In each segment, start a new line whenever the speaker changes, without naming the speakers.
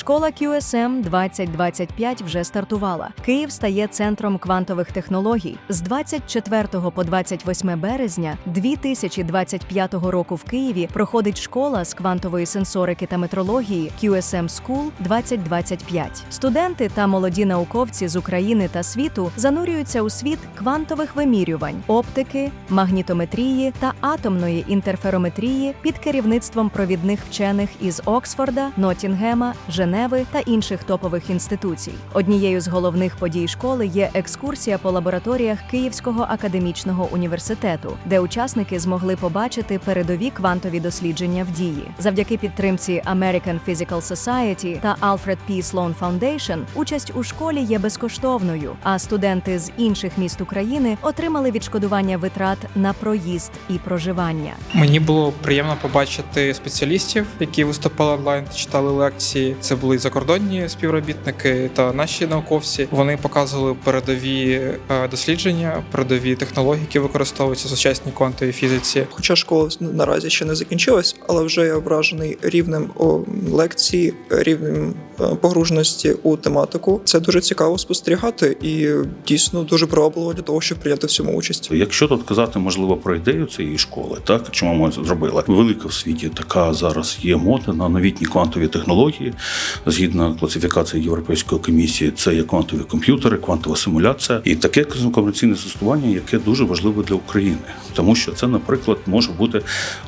Школа QSM 2025 вже стартувала. Київ стає центром квантових технологій. З 24 по 28 березня 2025 року в Києві проходить школа з квантової сенсорики та метрології QSM School 2025. Студенти та молоді науковці з України та світу занурюються у світ квантових вимірювань, оптики, магнітометрії та атомної інтерферометрії під керівництвом провідних вчених із Оксфорда, Ноттінгема, Женеви та інших топових інституцій. Однією з головних подій школи є екскурсія по лабораторіях Київського академічного університету, де учасники змогли побачити передові квантові дослідження в дії. Завдяки підтримці American Physical Society та Alfred P. Sloan Foundation участь у школі є безкоштовною, а студенти з інших міст України отримали відшкодування витрат на проїзд і проживання.
Мені було приємно побачити спеціалістів, які виступали онлайн та читали лекції. Це були і закордонні співробітники та наші науковці. Вони показували передові е, дослідження, передові технології, які використовуються в сучасній квантовій фізиці.
Хоча школа наразі ще не закінчилась, але вже я вражений рівнем лекції, рівнем е, погруженості у тематику. Це дуже цікаво спостерігати і дійсно дуже привабливо для того, щоб прийняти в цьому участь.
Якщо тут казати можливо про ідею цієї школи, так чому ми зробили? Велика в світі така зараз є мода на новітні квантові технології. Згідно класифікації Європейської комісії, це є квантові комп'ютери, квантова симуляція і таке комерційне застосування, яке дуже важливе для України, тому що це, наприклад, може бути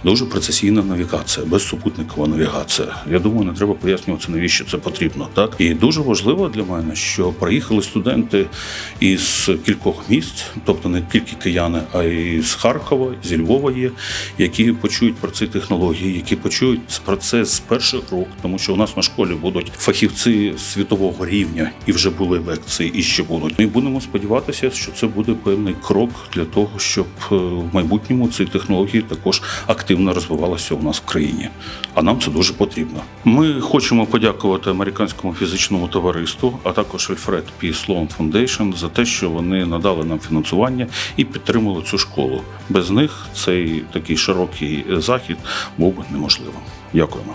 дуже прецесійна навігація, безсупутникова навігація. Я думаю, не треба пояснювати, навіщо це потрібно. Так і дуже важливо для мене, що приїхали студенти із кількох міст, тобто не тільки кияни, а й з Харкова, зі Львова є, які почують про ці технології, які почують про це з перших рук, тому що у нас на школі будуть фахівці світового рівня, і вже були лекції, і ще будуть. Ми будемо сподіватися, що це буде певний крок для того, щоб е, в майбутньому ці технології також активно розвивалися у нас в країні. А нам це дуже потрібно. Ми хочемо подякувати американському фізичному товариству, а також Альфред P. Sloan Foundation за те, що вони надали нам фінансування і підтримали цю школу. Без них цей такий широкий захід був би неможливим. Дякуємо.